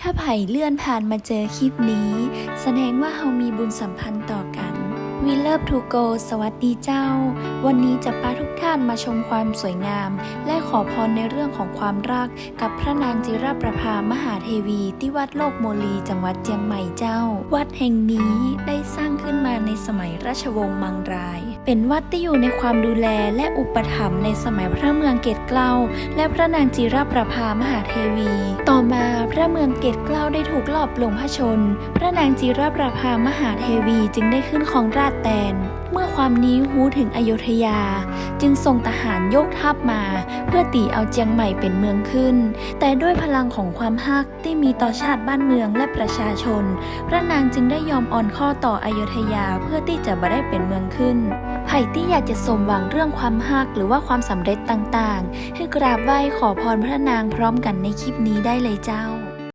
ถ้าไผ่เลื่อนผ่านมาเจอคลิปนี้ แสดงว่าเฮามีบุญสัมพันธ์ต่อกันวีเลิฟทูโกสวัสดีเจ้า วันนี้จะพาทุกท่านมาชมความสวยงาม และขอพรในเรื่องของความรัก กับพระนางจิราประภามหาเทวี ที่วัดโลกโมลีจังหวัดเจียงใหม่เจ้า วัดแห่งนี้ได้สร้าง ขึ้นมาในสมัยราชวงศ์มังราย เป็นวัดที่อยู่ในความดูแลและอุปถัมภ์ในสมัยพระเมืองเกตเกล้าและพระนางจิราประภามหาเทวี ต่อมาพระเมืองเกตเกล้าได้ถูกลอบลงพระชน พระนางจิราประภามหาเทวีจึงได้ขึ้นของราชแตน เมื่อความนี้หูถึงอยุธยา จึงส่งทหารยกทัพมา เพื่อตีเอาเจียงใหม่เป็นเมืองขึ้น แต่ด้วยพลังของความฮักที่มีต่อชาติบ้านเมืองและประชาชน พระนางจึงได้ยอมอ่อนข้อต่ออยุธยาเพื่อที่จะบ่ได้เป็นเมืองขึ้นไผ่ที่อยากจะสมหวังเรื่องความฮักหรือว่าความสำเร็จต่างๆ ให้กราบไหว้ขอพรพระนางพร้อมกันในคลิปนี้ได้เลยเจ้า